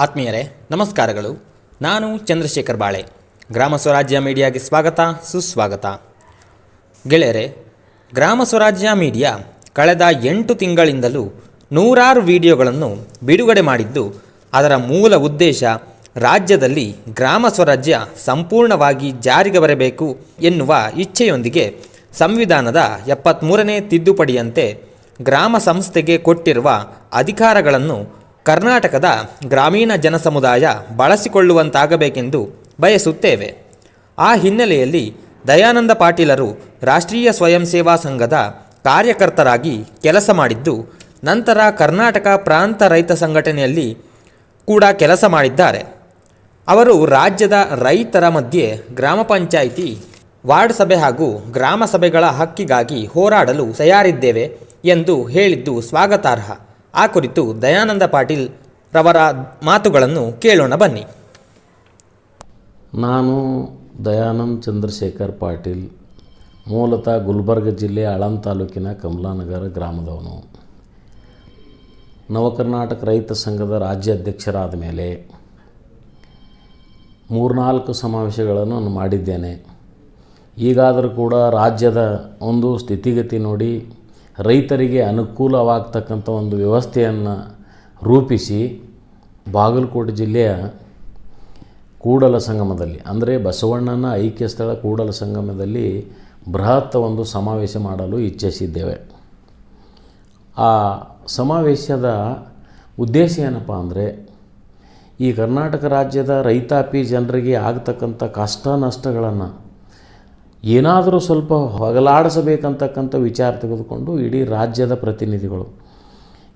ಆತ್ಮೀಯರೇ, ನಮಸ್ಕಾರಗಳು. ನಾನು ಚಂದ್ರಶೇಖರ್ ಬಾಳೆ. ಗ್ರಾಮ ಸ್ವರಾಜ್ಯ ಮೀಡಿಯಾಗೆ ಸ್ವಾಗತ, ಸುಸ್ವಾಗತ. ಗೆಳೆಯರೆ, ಗ್ರಾಮ ಸ್ವರಾಜ್ಯ ಮೀಡಿಯಾ ಕಳೆದ ಎಂಟು ತಿಂಗಳಿಂದಲೂ ನೂರಾರು ವಿಡಿಯೋಗಳನ್ನು ಬಿಡುಗಡೆ ಮಾಡಿದ್ದು, ಅದರ ಮೂಲ ಉದ್ದೇಶ ರಾಜ್ಯದಲ್ಲಿ ಗ್ರಾಮ ಸ್ವರಾಜ್ಯ ಸಂಪೂರ್ಣವಾಗಿ ಜಾರಿಗೆ ಬರಬೇಕು ಎನ್ನುವ ಇಚ್ಛೆಯೊಂದಿಗೆ ಸಂವಿಧಾನದ ಎಪ್ಪತ್ತ್ಮೂರನೇ ತಿದ್ದುಪಡಿಯಂತೆ ಗ್ರಾಮ ಸಂಸ್ಥೆಗೆ ಕೊಟ್ಟಿರುವ ಅಧಿಕಾರಗಳನ್ನು ಕರ್ನಾಟಕದ ಗ್ರಾಮೀಣ ಜನಸಮುದಾಯ ಬಳಸಿಕೊಳ್ಳುವಂತಾಗಬೇಕೆಂದು ಬಯಸುತ್ತೇವೆ. ಆ ಹಿನ್ನೆಲೆಯಲ್ಲಿ ದಯಾನಂದ ಪಾಟೀಲರು ರಾಷ್ಟ್ರೀಯ ಸ್ವಯಂ ಸೇವಾ ಸಂಘದ ಕಾರ್ಯಕರ್ತರಾಗಿ ಕೆಲಸ ಮಾಡಿದ್ದು, ನಂತರ ಕರ್ನಾಟಕ ಪ್ರಾಂತ ರೈತ ಸಂಘಟನೆಯಲ್ಲಿ ಕೂಡ ಕೆಲಸ ಮಾಡಿದ್ದಾರೆ. ಅವರು ರಾಜ್ಯದ ರೈತರ ಮಧ್ಯೆ ಗ್ರಾಮ ಪಂಚಾಯಿತಿ, ವಾರ್ಡ್ ಸಭೆ ಹಾಗೂ ಗ್ರಾಮ ಸಭೆಗಳ ಹಕ್ಕಿಗಾಗಿ ಹೋರಾಡಲು ತಯಾರಿದ್ದೇವೆ ಎಂದು ಹೇಳಿದ್ದು ಸ್ವಾಗತಾರ್ಹ. ಆ ಕುರಿತು ದಯಾನಂದ ಪಾಟೀಲ್ ರವರ ಮಾತುಗಳನ್ನು ಕೇಳೋಣ ಬನ್ನಿ. ನಾನು ದಯಾನಂದ್ ಚಂದ್ರಶೇಖರ್ ಪಾಟೀಲ್, ಮೂಲತಃ ಗುಲ್ಬರ್ಗ ಜಿಲ್ಲೆ ಆಳಂ ತಾಲೂಕಿನ ಕಮಲಾನಗರ ಗ್ರಾಮದವನು. ನವಕರ್ನಾಟಕ ರೈತ ಸಂಘದ ರಾಜ್ಯಾಧ್ಯಕ್ಷರಾದ ಮೇಲೆ ಮೂರ್ನಾಲ್ಕು ಸಮಾವೇಶಗಳನ್ನು ನಾನು ಮಾಡಿದ್ದೇನೆ. ಈಗಾದರೂ ಕೂಡ ರಾಜ್ಯದ ಒಂದು ಸ್ಥಿತಿಗತಿ ನೋಡಿ ರೈತರಿಗೆ ಅನುಕೂಲವಾಗ್ತಕ್ಕಂಥ ಒಂದು ವ್ಯವಸ್ಥೆಯನ್ನು ರೂಪಿಸಿ ಬಾಗಲಕೋಟೆ ಜಿಲ್ಲೆಯ ಕೂಡಲ ಸಂಗಮದಲ್ಲಿ, ಅಂದರೆ ಬಸವಣ್ಣನ ಐಕ್ಯ ಸ್ಥಳ ಕೂಡಲ ಸಂಗಮದಲ್ಲಿ ಬೃಹತ್ ಒಂದು ಸಮಾವೇಶ ಮಾಡಲು ಇಚ್ಛಿಸಿದ್ದೇವೆ. ಆ ಸಮಾವೇಶದ ಉದ್ದೇಶ ಏನಪ್ಪ ಅಂದರೆ, ಈ ಕರ್ನಾಟಕ ರಾಜ್ಯದ ರೈತಾಪಿ ಜನರಿಗೆ ಆಗ್ತಕ್ಕಂಥ ಕಷ್ಟ ನಷ್ಟಗಳನ್ನು ಏನಾದರೂ ಸ್ವಲ್ಪ ಹೊಗಲಾಡಿಸಬೇಕಂತಕ್ಕಂಥ ವಿಚಾರ ತೆಗೆದುಕೊಂಡು ಇಡೀ ರಾಜ್ಯದ ಪ್ರತಿನಿಧಿಗಳು,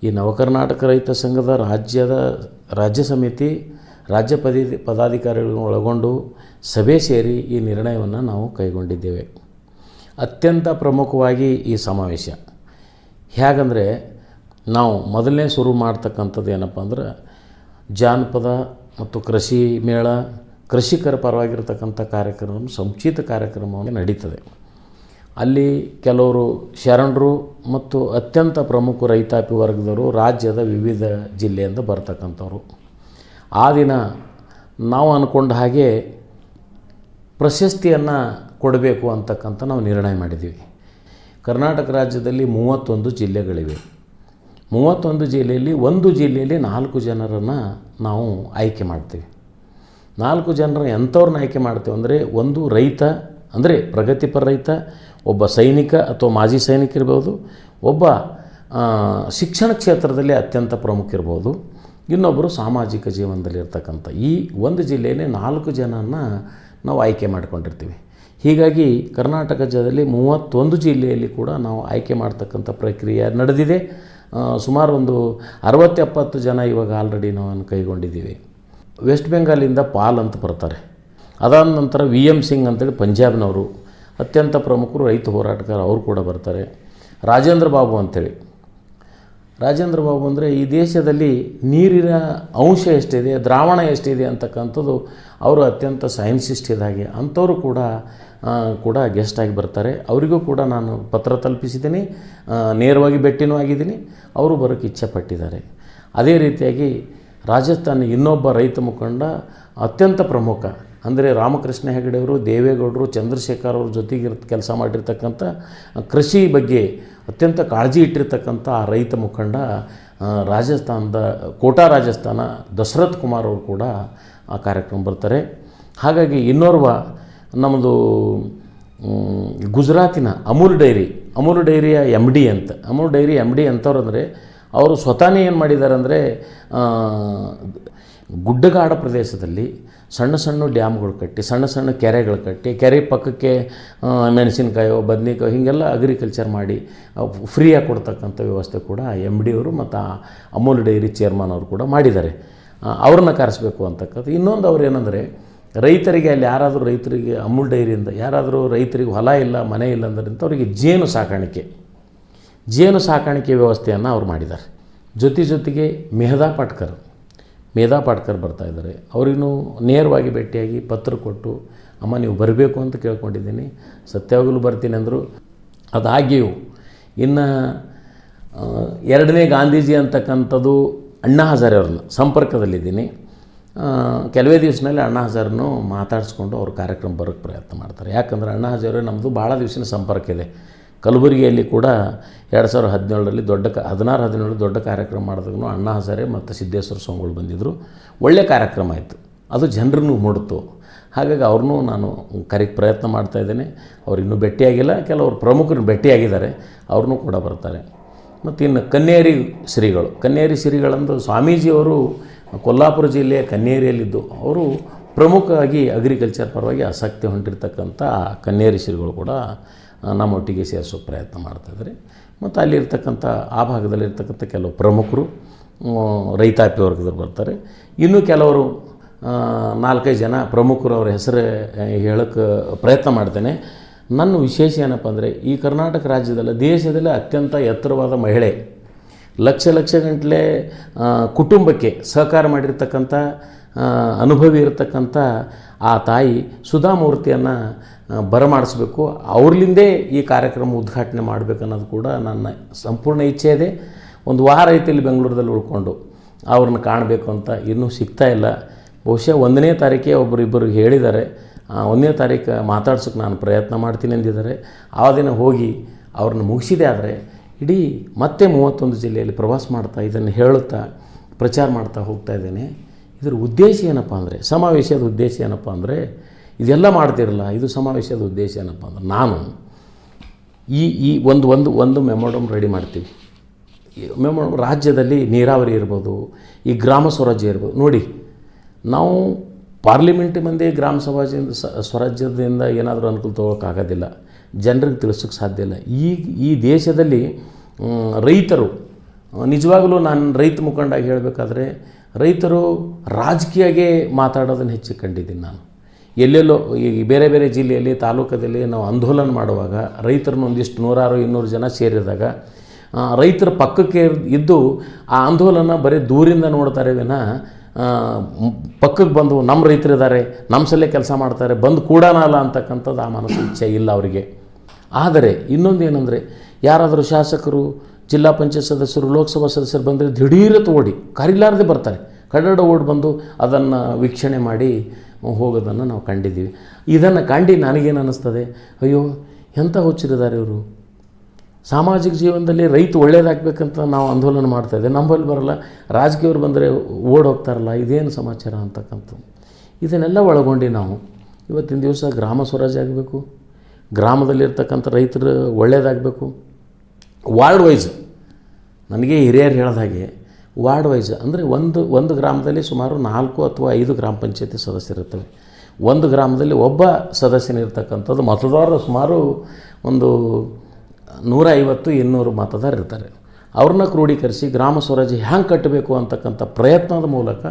ಈ ನವಕರ್ನಾಟಕ ರೈತ ಸಂಘದ ರಾಜ್ಯದ ರಾಜ್ಯ ಸಮಿತಿ, ರಾಜ್ಯ ಪದಿ, ಪದಾಧಿಕಾರಿಗಳನ್ನು ಒಳಗೊಂಡು ಸಭೆ ಸೇರಿ ಈ ನಿರ್ಣಯವನ್ನು ನಾವು ಕೈಗೊಂಡಿದ್ದೇವೆ. ಅತ್ಯಂತ ಪ್ರಮುಖವಾಗಿ ಈ ಸಮಾವೇಶ. ಹೇಗಂದರೆ, ನಾವು ಮೊದಲನೇ ಶುರು ಮಾಡ್ತಕ್ಕಂಥದ್ದು ಏನಪ್ಪ ಅಂದ್ರೆ ಜಾನಪದ ಮತ್ತು ಕೃಷಿ ಮೇಳ ಕೃಷಿಕರ ಪರವಾಗಿರ್ತಕ್ಕಂಥ ಕಾರ್ಯಕ್ರಮ ಸಂಚಿತ ಕಾರ್ಯಕ್ರಮವನ್ನು ನಡೀತದೆ. ಅಲ್ಲಿ ಕೆಲವರು ಶರಣರು ಮತ್ತು ಅತ್ಯಂತ ಪ್ರಮುಖ ರೈತಾಪಿ ವರ್ಗದವರು ರಾಜ್ಯದ ವಿವಿಧ ಜಿಲ್ಲೆಯಿಂದ ಬರ್ತಕ್ಕಂಥವ್ರು. ಆ ದಿನ ನಾವು ಅಂದ್ಕೊಂಡ ಹಾಗೆ ಪ್ರಶಸ್ತಿಯನ್ನು ಕೊಡಬೇಕು ಅಂತಕ್ಕಂಥ ನಾವು ನಿರ್ಣಯ ಮಾಡಿದ್ದೀವಿ. ಕರ್ನಾಟಕ ರಾಜ್ಯದಲ್ಲಿ ಮೂವತ್ತೊಂದು ಜಿಲ್ಲೆಗಳಿವೆ. ಮೂವತ್ತೊಂದು ಜಿಲ್ಲೆಯಲ್ಲಿ ಒಂದು ಜಿಲ್ಲೆಯಲ್ಲಿ ನಾಲ್ಕು ಜನರನ್ನು ನಾವು ಆಯ್ಕೆ ಮಾಡ್ತೀವಿ. ನಾಲ್ಕು ಜನರ ಎಂಥವ್ರನ್ನ ಆಯ್ಕೆ ಮಾಡ್ತೇವೆ ಅಂದರೆ ಒಂದು ರೈತ, ಅಂದರೆ ಪ್ರಗತಿಪರ ರೈತ, ಒಬ್ಬ ಸೈನಿಕ ಅಥವಾ ಮಾಜಿ ಸೈನಿಕ ಇರ್ಬೋದು, ಒಬ್ಬ ಶಿಕ್ಷಣ ಕ್ಷೇತ್ರದಲ್ಲಿ ಅತ್ಯಂತ ಪ್ರಮುಖ ಇರ್ಬೋದು ಇನ್ನೊಬ್ಬರು ಸಾಮಾಜಿಕ ಜೀವನದಲ್ಲಿ ಇರ್ತಕ್ಕಂಥ. ಈ ಒಂದು ಜಿಲ್ಲೆಯಲ್ಲಿ ನಾಲ್ಕು ಜನನ ನಾವು ಆಯ್ಕೆ ಮಾಡಿಕೊಂಡಿರ್ತೀವಿ. ಹೀಗಾಗಿ ಕರ್ನಾಟಕ ರಾಜ್ಯದಲ್ಲಿ ಮೂವತ್ತೊಂದು ಜಿಲ್ಲೆಯಲ್ಲಿ ಕೂಡ ನಾವು ಆಯ್ಕೆ ಮಾಡ್ತಕ್ಕಂಥ ಪ್ರಕ್ರಿಯೆ ನಡೆದಿದೆ. ಸುಮಾರು ಒಂದು ಅರವತ್ತೆಪ್ಪತ್ತು ಜನ ಇವಾಗ ಆಲ್ರೆಡಿ ನಾವು ಕೈಗೊಂಡಿದ್ದೀವಿ. ವೆಸ್ಟ್ ಬೆಂಗಾಲಿಂದ ಪಾಲ್ ಅಂತ ಬರ್ತಾರೆ. ಅದಾದ ನಂತರ ವಿ ಎಂ ಸಿಂಗ್ ಅಂತೇಳಿ ಪಂಜಾಬ್ನವರು, ಅತ್ಯಂತ ಪ್ರಮುಖರು ರೈತ ಹೋರಾಟಗಾರ ಅವರು ಕೂಡ ಬರ್ತಾರೆ. ರಾಜೇಂದ್ರ ಬಾಬು ಅಂಥೇಳಿ ರಾಜೇಂದ್ರ ಬಾಬು ಅಂದರೆ ಈ ದೇಶದಲ್ಲಿ ನೀರಿನ ಅಂಶ ಎಷ್ಟಿದೆ, ದ್ರಾವಣ ಎಷ್ಟಿದೆ ಅಂತಕ್ಕಂಥದ್ದು ಅವರು ಅತ್ಯಂತ ಸೈನ್ಸಿಸ್ಟ್ ಇದಾಗಿ ಅಂಥವರು ಕೂಡ ಕೂಡ ಗೆಸ್ಟ್ ಆಗಿ ಬರ್ತಾರೆ. ಅವರಿಗೂ ಕೂಡ ನಾನು ಪತ್ರ ತಲುಪಿಸಿದ್ದೀನಿ. ನೇರವಾಗಿ ಭೇಟಿನೂ ಆಗಿದ್ದೀನಿ. ಅವರು ಬರೋಕ್ಕೆ ಇಚ್ಛೆ ಪಟ್ಟಿದ್ದಾರೆ. ಅದೇ ರೀತಿಯಾಗಿ ರಾಜಸ್ಥಾನ ಇನ್ನೊಬ್ಬ ರೈತ ಮುಖಂಡ ಅತ್ಯಂತ ಪ್ರಮುಖ. ಅಂದರೆ ರಾಮಕೃಷ್ಣ ಹೆಗಡೆಯವರು ದೇವೇಗೌಡರು, ಚಂದ್ರಶೇಖರ್ ಅವ್ರ ಜೊತೆಗೆ ಕೆಲಸ ಮಾಡಿರ್ತಕ್ಕಂಥ ಕೃಷಿ ಬಗ್ಗೆ ಅತ್ಯಂತ ಕಾಳಜಿ ಇಟ್ಟಿರ್ತಕ್ಕಂಥ ಆ ರೈತ ಮುಖಂಡ ರಾಜಸ್ಥಾನದ, ಕೋಟಾ ರಾಜಸ್ಥಾನ ದಶರಥ್ ಕುಮಾರ್ ಅವರು ಕೂಡ ಆ ಕಾರ್ಯಕ್ರಮ ಬರ್ತಾರೆ. ಹಾಗಾಗಿ ಇನ್ನೋರ್ವ ನಮ್ಮದು ಗುಜರಾತಿನ ಅಮೂಲ್ ಡೈರಿ, ಅಮೂಲ್ ಡೈರಿಯ ಎಂ ಡಿ ಅಂತ. ಅಮೂಲ್ ಡೈರಿ ಎಂ ಡಿ ಅಂತವ್ರು ಅವರು ಸ್ವತಃನೇ ಏನು ಮಾಡಿದ್ದಾರೆ ಅಂದರೆ ಗುಡ್ಡಗಾಡ ಪ್ರದೇಶದಲ್ಲಿ ಸಣ್ಣ ಸಣ್ಣ ಡ್ಯಾಮ್ಗಳು ಕಟ್ಟಿ, ಸಣ್ಣ ಸಣ್ಣ ಕೆರೆಗಳು ಕಟ್ಟಿ, ಕೆರೆ ಪಕ್ಕಕ್ಕೆ ಮೆಣಸಿನಕಾಯೋ, ಬದ್ನಿಕಾಯೋ ಹೀಗೆಲ್ಲ ಅಗ್ರಿಕಲ್ಚರ್ ಮಾಡಿ ಫ್ರೀಯಾಗಿ ಕೊಡ್ತಕ್ಕಂಥ ವ್ಯವಸ್ಥೆ ಕೂಡ ಎಂ ಡಿ ಅವರು ಮತ್ತು ಅಮೂಲ್ ಡೈರಿ ಚೇರ್ಮನ್ ಅವರು ಕೂಡ ಮಾಡಿದ್ದಾರೆ. ಅವ್ರನ್ನ ಕರೆಸಬೇಕು ಅಂತಕ್ಕಂಥ, ಇನ್ನೊಂದು ಅವ್ರು ಏನಂದರೆ, ರೈತರಿಗೆ ಅಲ್ಲಿ ಯಾರಾದರೂ ರೈತರಿಗೆ ಅಮೂಲ್ ಡೈರಿಯಿಂದ, ಯಾರಾದರೂ ರೈತರಿಗೆ ಹೊಲ ಇಲ್ಲ, ಮನೆ ಇಲ್ಲ ಅಂದ್ರೆ ಅವರಿಗೆ ಜೇನು ಸಾಕಾಣಿಕೆ. ಜೇನು ಸಾಕಾಣಿಕೆ ವ್ಯವಸ್ಥೆಯನ್ನು ಅವ್ರು ಮಾಡಿದ್ದಾರೆ. ಜೊತೆ ಜೊತೆಗೆ ಮೆಹದಾ ಪಾಟ್ಕರ್, ಮೇಧಾ ಪಾಟ್ಕರ್ ಬರ್ತಾ ಇದ್ದಾರೆ. ಅವರಿಗೂ ನೇರವಾಗಿ ಭೇಟಿಯಾಗಿ ಪತ್ರ ಕೊಟ್ಟು, ಅಮ್ಮ, ನೀವು ಬರಬೇಕು ಅಂತ ಕೇಳ್ಕೊಂಡಿದ್ದೀನಿ, ಸತ್ಯವಾಗಲೂ ಬರ್ತೀನಿ ಅಂದರು. ಅದಾಗಿಯೂ ಇನ್ನು ಎರಡನೇ ಗಾಂಧೀಜಿ ಅಂತಕ್ಕಂಥದ್ದು ಅಣ್ಣಾ ಹಜಾರೆ ಅವ್ರನ್ನ ಸಂಪರ್ಕದಲ್ಲಿದ್ದೀನಿ. ಕೆಲವೇ ದಿವಸದಲ್ಲಿ ಅಣ್ಣಾ ಹಜಾರನ್ನು ಮಾತಾಡಿಸ್ಕೊಂಡು ಅವ್ರ ಕಾರ್ಯಕ್ರಮ ಬರೋಕ್ಕೆ ಪ್ರಯತ್ನ ಮಾಡ್ತಾರೆ. ಯಾಕಂದ್ರೆ ಅಣ್ಣಾ ಹಜಾರೆ ನಮ್ಮದು ಭಾಳ ದಿವಸಿನ ಸಂಪರ್ಕ ಇದೆ. ಕಲಬುರಗಿಯಲ್ಲಿ ಕೂಡ ಎರಡು ಸಾವಿರದ ಹದಿನೇಳರಲ್ಲಿ ದೊಡ್ಡ ಕ, ಹದಿನಾರು ಹದಿನೇಳು ದೊಡ್ಡ ಕಾರ್ಯಕ್ರಮ ಮಾಡಿದಾಗೂ ಅಣ್ಣ ಹಸಾರೆ ಮತ್ತು ಸಿದ್ದೇಶ್ವರ ಸ್ವಾಮಿಗಳು ಬಂದಿದ್ದರು ಒಳ್ಳೆಯ ಕಾರ್ಯಕ್ರಮ ಆಯಿತು. ಅದು ಜನರನ್ನು ಮೂಡಿತು. ಹಾಗಾಗಿ ಅವ್ರನ್ನೂ ನಾನು ಕರೆಗೆ ಪ್ರಯತ್ನ ಮಾಡ್ತಾ ಇದ್ದೇನೆ. ಅವ್ರು ಇನ್ನೂ ಭೇಟಿಯಾಗಿಲ್ಲ. ಕೆಲವರು ಪ್ರಮುಖರು ಭೇಟಿಯಾಗಿದ್ದಾರೆ. ಅವ್ರನ್ನೂ ಕೂಡ ಬರ್ತಾರೆ. ಮತ್ತು ಇನ್ನು ಕನ್ನೇರಿ ಶ್ರೀಗಳು, ಕನ್ನೇರಿ ಶ್ರೀಗಳಂದು ಸ್ವಾಮೀಜಿಯವರು ಕೊಲ್ಲಾಪುರ ಜಿಲ್ಲೆಯ ಕನ್ನೇರಿಯಲ್ಲಿದ್ದು, ಅವರು ಪ್ರಮುಖವಾಗಿ ಅಗ್ರಿಕಲ್ಚರ್ ಪರವಾಗಿ ಆಸಕ್ತಿ ಹೊಂಟಿರ್ತಕ್ಕಂಥ ಕನ್ನೇರಿ ಶ್ರೀಗಳು ಕೂಡ ನಮ್ಮೊಟ್ಟಿಗೆ ಸೇರಿಸೋ ಪ್ರಯತ್ನ ಮಾಡ್ತಾಯಿದ್ದಾರೆ ಮತ್ತು ಅಲ್ಲಿರ್ತಕ್ಕಂಥ, ಆ ಭಾಗದಲ್ಲಿರ್ತಕ್ಕಂಥ ಕೆಲವು ಪ್ರಮುಖರು ರೈತಾಪಿ ವರ್ಗದವ್ರು ಬರ್ತಾರೆ. ಇನ್ನೂ ಕೆಲವರು ನಾಲ್ಕೈದು ಜನ ಪ್ರಮುಖರು ಅವ್ರ ಹೆಸರು ಹೇಳೋಕ್ಕೆ ಪ್ರಯತ್ನ ಮಾಡ್ತೇನೆ. ನನ್ನ ವಿಶೇಷ ಏನಪ್ಪ ಅಂದರೆ, ಈ ಕರ್ನಾಟಕ ರಾಜ್ಯದಲ್ಲಿ, ದೇಶದಲ್ಲೇ ಅತ್ಯಂತ ಎತ್ತರವಾದ ಮಹಿಳೆ, ಲಕ್ಷ ಲಕ್ಷ ಗಂಟಲೆ ಕುಟುಂಬಕ್ಕೆ ಸಹಕಾರ ಮಾಡಿರ್ತಕ್ಕಂಥ ಅನುಭವಿ ಇರತಕ್ಕಂಥ ಆ ತಾಯಿ ಸುಧಾಮೂರ್ತಿಯನ್ನು ಬರಮಾಡಿಸ್ಬೇಕು. ಅವ್ರಲಿಂದೇ ಈ ಕಾರ್ಯಕ್ರಮ ಉದ್ಘಾಟನೆ ಮಾಡಬೇಕನ್ನೋದು ಕೂಡ ನನ್ನ ಸಂಪೂರ್ಣ ಇಚ್ಛೆ ಇದೆ. ಒಂದು ವಾರ ಐತಿ ಇಲ್ಲಿ ಬೆಂಗಳೂರಲ್ಲಿ ಉಳ್ಕೊಂಡು ಅವ್ರನ್ನ ಕಾಣಬೇಕು ಅಂತ ಇನ್ನೂ ಸಿಗ್ತಾ ಇಲ್ಲ. ಬಹುಶಃ ಒಂದನೇ ತಾರೀಕೆ ಒಬ್ಬರು ಇಬ್ಬರು ಹೇಳಿದ್ದಾರೆ ಒಂದನೇ ತಾರೀಕು ಮಾತಾಡ್ಸೋಕ್ಕೆ ನಾನು ಪ್ರಯತ್ನ ಮಾಡ್ತೀನಿ ಅಂದಿದ್ದಾರೆ. ಆ ದಿನ ಹೋಗಿ ಅವ್ರನ್ನ ಮುಗಿಸಿದೆ ಆದರೆ ಇಡೀ ಮತ್ತೆ ಮೂವತ್ತೊಂದು ಜಿಲ್ಲೆಯಲ್ಲಿ ಪ್ರವಾಸ ಮಾಡ್ತಾ ಇದನ್ನು ಹೇಳುತ್ತಾ, ಪ್ರಚಾರ ಮಾಡ್ತಾ ಹೋಗ್ತಾ ಇದ್ದೇನೆ. ಇದರ ಉದ್ದೇಶ ಏನಪ್ಪ ಅಂದರೆ, ಸಮಾವೇಶದ ಉದ್ದೇಶ ಏನಪ್ಪ ಅಂದರೆ, ಇದೆಲ್ಲ ಮಾಡ್ತಿರಲ್ಲ, ಇದು ಸಮಾವೇಶದ ಉದ್ದೇಶ ಏನಪ್ಪ ಅಂದ್ರೆ, ನಾನು ಈ ಈ ಒಂದು ಒಂದು ಒಂದು ಮೆಮೊಡಮ್ ರೆಡಿ ಮಾಡ್ತೀವಿ. ಮೆಮೊಡಮ್ ರಾಜ್ಯದಲ್ಲಿ ನೀರಾವರಿ ಇರ್ಬೋದು, ಈ ಗ್ರಾಮ ಸ್ವರಾಜ್ಯ ಇರ್ಬೋದು. ನೋಡಿ, ನಾವು ಪಾರ್ಲಿಮೆಂಟ್ ಮಂದಿ ಗ್ರಾಮ ಸಮಾಜದಿಂದ ಸ್ವರಾಜ್ಯದಿಂದ ಏನಾದರೂ ಅನುಕೂಲ ತೊಗೊಳಕ್ಕಾಗೋದಿಲ್ಲ. ಜನರಿಗೆ ತಿಳಿಸೋಕ್ಕೆ ಸಾಧ್ಯ ಇಲ್ಲ. ಈ ಈ ದೇಶದಲ್ಲಿ ರೈತರು, ನಿಜವಾಗಲೂ ನಾನು ರೈತ ಮುಖಂಡಾಗಿ ಹೇಳಬೇಕಾದ್ರೆ ರೈತರು ರಾಜಕೀಯಗೆ ಮಾತಾಡೋದನ್ನು ಹೆಚ್ಚು ಕಂಡಿದ್ದೀನಿ ನಾನು. ಎಲ್ಲೆಲ್ಲೋ ಈ ಬೇರೆ ಬೇರೆ ಜಿಲ್ಲೆಯಲ್ಲಿ, ತಾಲೂಕದಲ್ಲಿ ನಾವು ಆಂದೋಲನ ಮಾಡುವಾಗ ರೈತರನ್ನ ಒಂದಿಷ್ಟು ನೂರಾರು ಇನ್ನೂರು ಜನ ಸೇರಿದಾಗ ರೈತರ ಪಕ್ಕಕ್ಕೆ ಇದ್ದು ಆ ಆಂದೋಲನ ಬರೀ ದೂರಿಂದ ನೋಡ್ತಾರೆ ವಿನ ಪಕ್ಕಕ್ಕೆ ಬಂದು ನಮ್ಮ ರೈತರಿದ್ದಾರೆ, ನಮ್ಮ ಸಲೇ ಕೆಲಸ ಮಾಡ್ತಾರೆ, ಬಂದು ಕೂಡನಲ್ಲ ಅಂತಕ್ಕಂಥದ್ದು ಆ ಮನಸ್ಸು ಇಚ್ಛೆ ಇಲ್ಲ ಅವರಿಗೆ. ಆದರೆ ಇನ್ನೊಂದು ಏನಂದರೆ ಯಾರಾದರೂ ಶಾಸಕರು ಜಿಲ್ಲಾ ಪಂಚಾಯತ್ ಸದಸ್ಯರು, ಲೋಕಸಭಾ ಸದಸ್ಯರು ಬಂದರೆ ದಿಢೀರತ್ ಓಡಿ ಕರಿಲಾರದೆ ಬರ್ತಾರೆ. ಕನ್ನಡ ಓಡ್ ಬಂದು ಅದನ್ನು ವೀಕ್ಷಣೆ ಮಾಡಿ ಹೋಗೋದನ್ನು ನಾವು ಕಂಡಿದ್ದೀವಿ. ಇದನ್ನು ಕಂಡು ನನಗೇನು ಅನ್ನಿಸ್ತದೆ ಅಯ್ಯೋ ಎಂಥ ಹುಚ್ಚಿರಿದ್ದಾರೆ ಇವರು? ಸಾಮಾಜಿಕ ಜೀವನದಲ್ಲಿ ರೈತ ಒಳ್ಳೇದಾಗಬೇಕಂತ ನಾವು ಆಂದೋಲನ ಮಾಡ್ತಾ ಇದ್ದೇವೆ. ನಮ್ಮಲ್ಲಿ ಬರಲ್ಲ, ರಾಜಕೀಯವ್ರು ಬಂದರೆ ಓಡ್ ಹೋಗ್ತಾರಲ್ಲ, ಇದೇನು ಸಮಾಚಾರ ಅಂತಕ್ಕಂಥದ್ದು. ಇದನ್ನೆಲ್ಲ ಒಳಗೊಂಡು ನಾವು. ಇವತ್ತಿನ ದಿವಸ ಗ್ರಾಮ ಸ್ವರಾಜ್ಯ ಆಗಬೇಕು, ಗ್ರಾಮದಲ್ಲಿರ್ತಕ್ಕಂಥ ರೈತರು ಒಳ್ಳೇದಾಗಬೇಕು. Ward wise. ನನಗೆ ಹಿರಿಯರು ಹೇಳಿದ ಹಾಗೆ ವಾರ್ಡ್ ವೈಸ್, ಅಂದರೆ ಒಂದು ಒಂದು ಗ್ರಾಮದಲ್ಲಿ ಸುಮಾರು ನಾಲ್ಕು ಅಥವಾ ಐದು ಗ್ರಾಮ ಪಂಚಾಯತಿ ಸದಸ್ಯರಿರ್ತವೆ ಒಂದು ಗ್ರಾಮದಲ್ಲಿ ಒಬ್ಬ ಸದಸ್ಯನಿರ್ತಕ್ಕಂಥದ್ದು ಮತದಾರರು ಸುಮಾರು ಒಂದು ನೂರ ಐವತ್ತು ಇನ್ನೂರು ಮತದಾರರು ಇರ್ತಾರೆ. ಅವ್ರನ್ನ ಕ್ರೋಢೀಕರಿಸಿ ಗ್ರಾಮ ಸ್ವರಾಜ್ಯ ಹ್ಯಾಂಗೆ ಕಟ್ಟಬೇಕು ಅಂತಕ್ಕಂಥ ಪ್ರಯತ್ನದ ಮೂಲಕ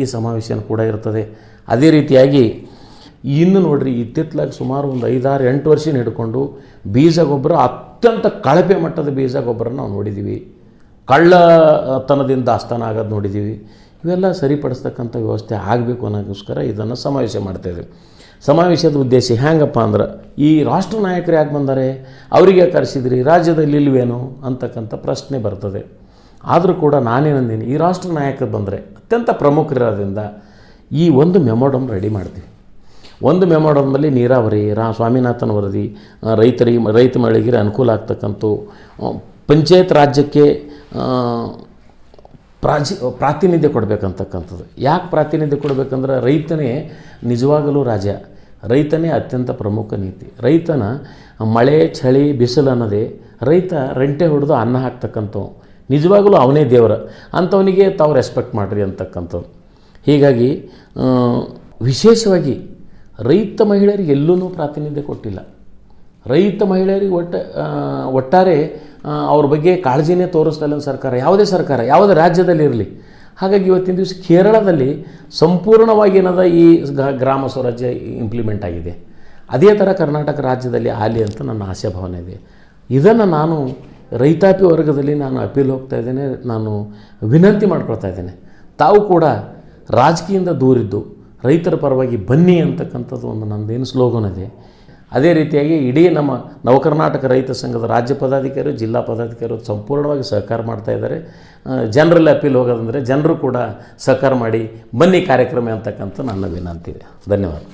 ಈ ಸಮಾವೇಶನ ಕೂಡ ಇರ್ತದೆ. ಅದೇ ರೀತಿಯಾಗಿ ಇನ್ನು ನೋಡ್ರಿ ಇತ್ತಿತ್ತಲಾಗಿ ಸುಮಾರು ಒಂದು ಐದಾರು ಎಂಟು ವರ್ಷ ಹಿಡ್ಕೊಂಡು ಬೀಜ ಗೊಬ್ಬರ ಅತ್ಯಂತ ಕಳಪೆ ಮಟ್ಟದ ಬೀಜ ಗೊಬ್ಬರ ನಾವು ನೋಡಿದ್ದೀವಿ ಕಳ್ಳತನದಿಂದ ದಾಸ್ತಾನ ಆಗೋದು ನೋಡಿದ್ದೀವಿ ಇವೆಲ್ಲ ಸರಿಪಡಿಸ್ತಕ್ಕಂಥ ವ್ಯವಸ್ಥೆ ಆಗಬೇಕು ಅನ್ನೋಕ್ಕೋಸ್ಕರ ಇದನ್ನು ಸಮಾವೇಶ ಮಾಡ್ತಾಯಿದ್ದೀವಿ ಸಮಾವೇಶದ ಉದ್ದೇಶ ಹೆಂಗಪ್ಪ ಅಂದ್ರೆ, ಈ ರಾಷ್ಟ್ರ ನಾಯಕರು ಯಾಕೆ ಬಂದಾರೆ? ಅವರಿಗೆ ಕರೆಸಿದ್ರಿ? ರಾಜ್ಯದಲ್ಲಿ ಇಲ್ವೇನು? ಅಂತಕ್ಕಂಥ ಪ್ರಶ್ನೆ ಬರ್ತದೆ. ಆದರೂ ಕೂಡ ನಾನೇನಂದೀನಿ ಈ ರಾಷ್ಟ್ರ ನಾಯಕರು ಬಂದರೆ ಅತ್ಯಂತ ಪ್ರಮುಖರಾದ್ರಿಂದ ಈ ಒಂದು ಮೆಮೊಡಮ್ ರೆಡಿ ಮಾಡ್ತೀವಿ. ಒಂದು ಮೆಮೊಡಮ್ನಲ್ಲಿ ನೀರಾವರಿ, ರಾ ಸ್ವಾಮಿನಾಥನ್ ವರದಿ ರೈತರಿಗೆ ರೈತ ಮಳಿಗೆ ಅನುಕೂಲ ಆಗ್ತಕ್ಕಂಥ ಪಂಚಾಯತ್ ರಾಜ್ಯಕ್ಕೆ ಪ್ರಾಜಿ, ಪ್ರಾತಿನಿಧ್ಯ ಕೊಡಬೇಕಂತಕ್ಕಂಥದ್ದು. ಯಾಕೆ ಪ್ರಾತಿನಿಧ್ಯ ಕೊಡಬೇಕಂದ್ರೆ ರೈತನೇ ನಿಜವಾಗಲೂ ರಾಜ. ರೈತನೇ ಅತ್ಯಂತ ಪ್ರಮುಖ ನೀತಿ. ರೈತನ ಮಳೆ, ಚಳಿ, ಬಿಸಿಲು ಅನ್ನೋದೇ ರೈತ ರಂಟೆ ಹೊಡೆದು ಅನ್ನ ಹಾಕ್ತಕ್ಕಂಥವು. ನಿಜವಾಗಲೂ ಅವನೇ ದೇವರ. ಅಂಥವನಿಗೆ ತಾವು ರೆಸ್ಪೆಕ್ಟ್ ಮಾಡಿರಿ ಅಂತಕ್ಕಂಥದ್ದು. ಹೀಗಾಗಿ ವಿಶೇಷವಾಗಿ ರೈತ ಮಹಿಳೆಯರಿಗೆ ಎಲ್ಲೂ ಪ್ರಾತಿನಿಧ್ಯ ಕೊಟ್ಟಿಲ್ಲ. ರೈತ ಮಹಿಳೆಯರಿಗೆ ಒಟ್ಟ ಒಟ್ಟಾರೆ ಅವ್ರ ಬಗ್ಗೆ ಕಾಳಜಿನೇ ತೋರಿಸ್ತಾ ಇಲ್ಲ ಸರ್ಕಾರ. ಯಾವುದೇ ಸರ್ಕಾರ, ಯಾವುದೇ ರಾಜ್ಯದಲ್ಲಿ ಇರಲಿ. ಹಾಗಾಗಿ ಇವತ್ತಿನ ದಿವಸ ಕೇರಳದಲ್ಲಿ ಸಂಪೂರ್ಣವಾಗಿ ಏನದ ಈ ಗ್ರಾಮ ಸ್ವರಾಜ್ಯ ಇಂಪ್ಲಿಮೆಂಟ್ ಆಗಿದೆ. ಅದೇ ಥರ ಕರ್ನಾಟಕ ರಾಜ್ಯದಲ್ಲಿ ಆಲಿ ಅಂತ ನನ್ನ ಆಸೆ ಭಾವನೆ ಇದೆ. ಇದನ್ನು ನಾನು ರೈತಾಪಿ ವರ್ಗದಲ್ಲಿ ನಾನು ಅಪೀಲ್ ಹೋಗ್ತಾ ಇದ್ದೇನೆ, ನಾನು ವಿನಂತಿ ಮಾಡ್ಕೊಳ್ತಾ ಇದ್ದೇನೆ. ತಾವು ಕೂಡ ರಾಜಕೀಯದಿಂದ ದೂರಿದ್ದು ರೈತರ ಪರವಾಗಿ ಬನ್ನಿ ಅಂತಕ್ಕಂಥದ್ದು ಒಂದು ನಂದೇನು ಸ್ಲೋಗನ್ ಇದೆ. ಅದೇ ರೀತಿಯಾಗಿ ಇಡೀ ನಮ್ಮ ನವಕರ್ನಾಟಕ ರೈತ ಸಂಘದ ರಾಜ್ಯ ಪದಾಧಿಕಾರಿ ಜಿಲ್ಲಾ ಪದಾಧಿಕಾರಿಯು ಸಂಪೂರ್ಣವಾಗಿ ಸಹಕಾರ ಮಾಡ್ತಾ ಇದ್ದಾರೆ. ಜನರಲ್ಲಿ ಅಪೀಲ್ ಹೋಗೋದಂದರೆ ಜನರು ಕೂಡ ಸಹಕಾರ ಮಾಡಿ ಬನ್ನಿ ಕಾರ್ಯಕ್ರಮ ಅಂತಕ್ಕಂಥ ನನ್ನ ವಿನಂತಿ ಧನ್ಯವಾದ.